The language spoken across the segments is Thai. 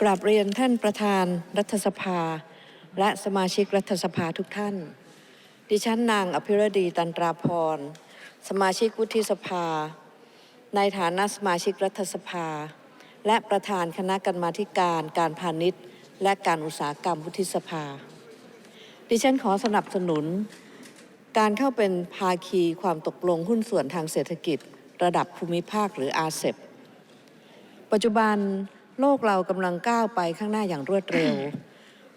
กราบเรียนท่านประธานรัฐสภา และสมาชิกรัฐสภาทุกท่าน ดิฉันนางอภิรดีตันตราพร สมาชิกวุฒิสภา ในฐานะสมาชิกรัฐสภา และประธานคณะกรรมาธิการการพาณิชย์ และการอุตสาหกรรมวุฒิสภา ดิฉันขอสนับสนุน การเข้าเป็นภาคีความตกลงหุ้นส่วนทางเศรษฐกิจ ระดับภูมิภาคหรืออาเซบปัจจุบัน โลกเรากำลังก้าวไปข้างหน้าอย่างรวดเร็ว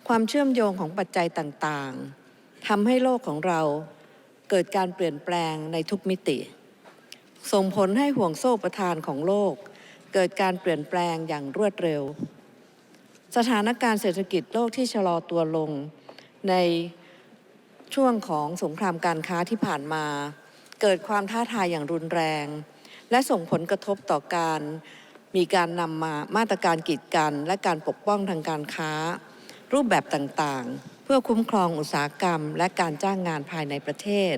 ความเชื่อมโยงของปัจจัยต่างๆทำให้โลกของเราเกิดการเปลี่ยนแปลงในทุกมิติ ส่งผลให้ห่วงโซ่ประทานของโลก เกิดการเปลี่ยนแปลงอย่างรวดเร็ว สถานการณ์เศรษฐกิจโลกที่ชะลอตัวลง ในช่วงของสงครามการค้าที่ผ่านมา เกิดความท้าทายอย่างรุนแรง และส่งผลกระทบต่อการ มีการนำมามาตรการกีดกันและการปกป้องทางการค้า รูปแบบต่างๆ เพื่อคุ้มครองอุตสาหกรรม และการจ้างงานภายในประเทศ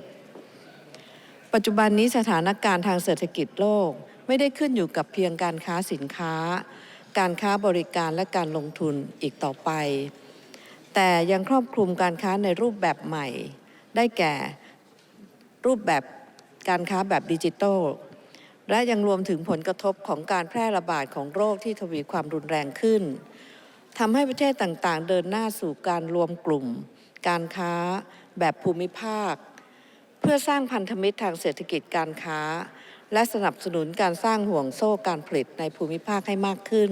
ปัจจุบันนี้สถานการณ์ทางเศรษฐกิจโลกไม่ได้ขึ้นอยู่กับเพียงการค้าสินค้า การค้าบริการและการลงทุนอีกต่อไป แต่ยังครอบคลุมการค้าในรูปแบบใหม่ ได้แก่รูปแบบการค้าแบบดิจิทัล และยังรวมถึงผลกระทบของการแพร่ระบาดของโรคที่ทวีความรุนแรงขึ้นทำให้ประเทศต่างๆ เดินหน้าสู่การรวมกลุ่ม การค้าแบบภูมิภาค เพื่อสร้างพันธมิตรทางเศรษฐกิจการค้า และสนับสนุนการสร้างห่วงโซ่การผลิตในภูมิภาคให้มากขึ้น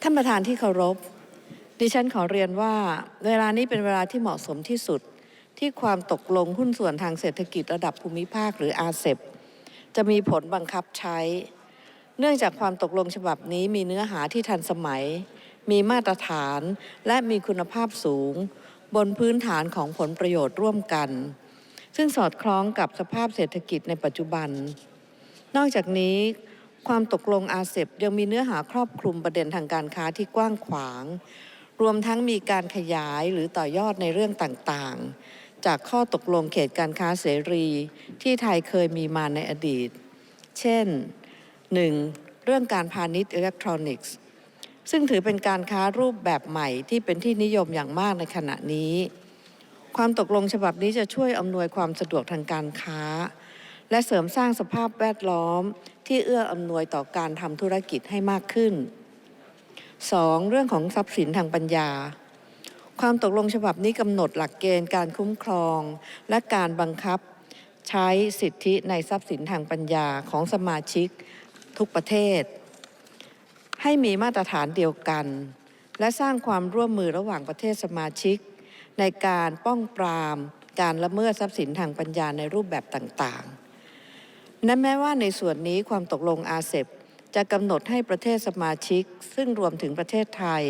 ท่านประธานที่เคารพ ดิฉันขอเรียนว่า เวลานี้เป็นเวลาที่เหมาะสมที่สุด ที่ความตกลงหุ้นส่วนทางเศรษฐกิจระดับภูมิภาคหรืออาเซบ จะมีผลบังคับใช้ เนื่องจากความตกลงฉบับนี้มีเนื้อหาที่ทันสมัย มีมาตรฐานและมีคุณภาพสูง บนพื้นฐานของผลประโยชน์ร่วมกัน ซึ่งสอดคล้องกับสภาพเศรษฐกิจในปัจจุบัน นอกจากนี้ความตกลงอาเซบยังมีเนื้อหาครอบคลุมประเด็นทางการค้าที่กว้างขวาง รวมทั้งมีการขยายหรือต่อยอดในเรื่องต่างๆจากข้อตกลงเขตการค้าเสรีที่ไทยเคยมีมาในอดีต เช่น 1. เรื่องการพาณิชย์อิเล็กทรอนิกส์ ซึ่งถือเป็นการค้ารูปแบบใหม่ที่เป็นที่นิยมอย่างมากในขณะนี้ ความตกลงฉบับนี้จะช่วยอำนวยความสะดวกทางการค้า และเสริมสร้างสภาพแวดล้อมที่เอื้ออำนวยต่อการทำธุรกิจให้มากขึ้น 2. เรื่องของทรัพย์สินทางปัญญา ความตกลงฉบับนี้กำหนดหลักเกณฑ์การคุ้มครอง และการบังคับใช้สิทธิในทรัพย์สินทางปัญญาของสมาชิกทุกประเทศ ให้มีมาตรฐานเดียวกัน และสร้างความร่วมมือระหว่างประเทศสมาชิก ในการป้องปราม การละเมิดทรัพย์สินทางปัญญาในรูปแบบต่างๆนั้นแม้ว่าในส่วนนี้ความตกลงอาเซบ จะกำหนดให้ประเทศสมาชิก ซึ่งรวมถึงประเทศไทย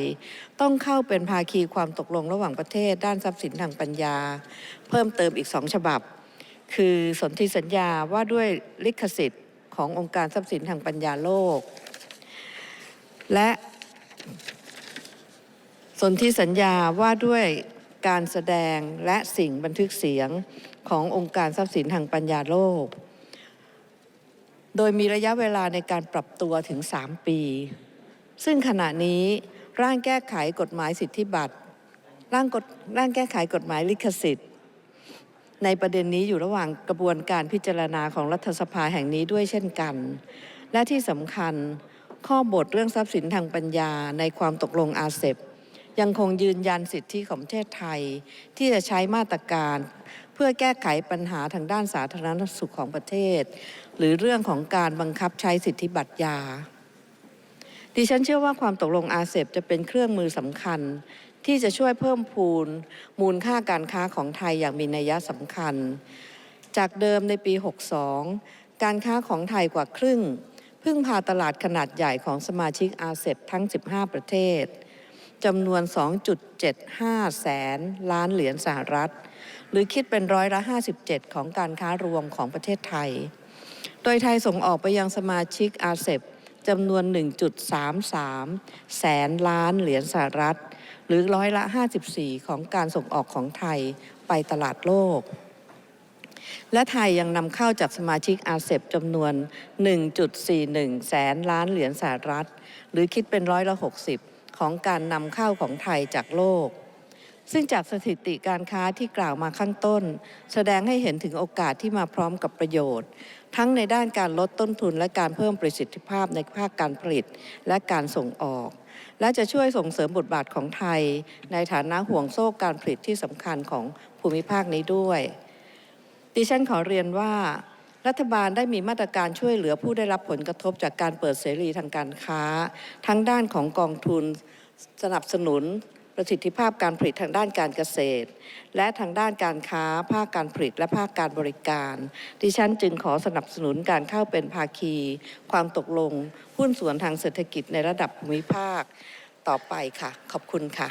ต้องเข้าเป็นภาคีความตกลงระหว่างประเทศด้านทรัพย์สินทางปัญญา เพิ่มเติมอีกสองฉบับ คือสนธิสัญญาว่าด้วยลิขสิทธิ์ขององค์การทรัพย์สินทางปัญญาโลก และสนธิสัญญาว่าด้วยการแสดงและสิ่งบันทึกเสียงขององค์การทรัพย์สินทางปัญญาโลก โดยมีระยะเวลาในการปรับตัวถึง 3 ปี ซึ่งขณะนี้ร่างแก้ไขกฎหมายสิทธิบัตรร่างกฎร่างแก้ไขกฎหมายลิขสิทธิ์ ในประเด็นนี้อยู่ระหว่างกระบวนการพิจารณาของรัฐสภาแห่งนี้ด้วยเช่นกัน และที่สำคัญข้อบทเรื่องทรัพย์สินทางปัญญาในความตกลงอาเซบ ยังคงยืนยันสิทธิของประเทศไทย ที่จะใช้มาตรการเพื่อแก้ไขปัญหาทางด้านสาธารณสุขของประเทศ หรือเรื่องของการบังคับใช้สิทธิบัตรยา ดิฉันเชื่อว่าความตกลงอาเซบจะเป็นเครื่องมือสำคัญ ที่จะช่วยเพิ่มพูนมูลค่าการค้าของไทยอย่างมีนัยสำคัญ จากเดิมในปี 62 การค้าของไทยกว่าครึ่ง พึ่งพาตลาดขนาดใหญ่ของสมาชิกอาเซบทั้ง 15 ประเทศ จำนวน 2.75 แสนล้านเหรียญสหรัฐ หรือคิดเป็นร้อยละ 57 ของการค้ารวมของประเทศไทย โดยไทยส่งออกไปยังสมาชิกอาเซบจำนวน 1.33 แสนล้านเหรียญสหรัฐ หรือร้อยละ 54 ของการส่งออกของไทยไปตลาดโลก และไทยยังนำเข้าจากสมาชิกอาเซบจำนวน 1.41 แสนล้านเหรียญสหรัฐ หรือคิดเป็นร้อยละ 60 ของการนำเข้าของไทยจากโลก ซึ่งจากสถิติการค้าที่กล่าวมาข้างต้น แสดงให้เห็นถึงโอกาสที่มาพร้อมกับประโยชน์ ทั้งในด้านการลดต้นทุนและการเพิ่มประสิทธิภาพในภาคการผลิตและการส่งออก และจะช่วยส่งเสริมบทบาทของไทย ในฐานะห่วงโซ่การผลิตที่สำคัญของภูมิภาคนี้ด้วย ดิฉันขอเรียนว่า รัฐบาลได้มีมาตรการช่วยเหลือผู้ได้รับผลกระทบจากการเปิดเสรีทางการค้า ทั้งด้านของกองทุนสนับสนุนประสิทธิภาพการผลิตทางด้านการเกษตร และทางด้านการค้า ภาคการผลิตและภาคการบริการ ดิฉันจึงขอสนับสนุนการเข้าเป็นภาคี ความตกลงหุ้นส่วนทางเศรษฐกิจในระดับภูมิภาคต่อไปค่ะ ขอบคุณค่ะ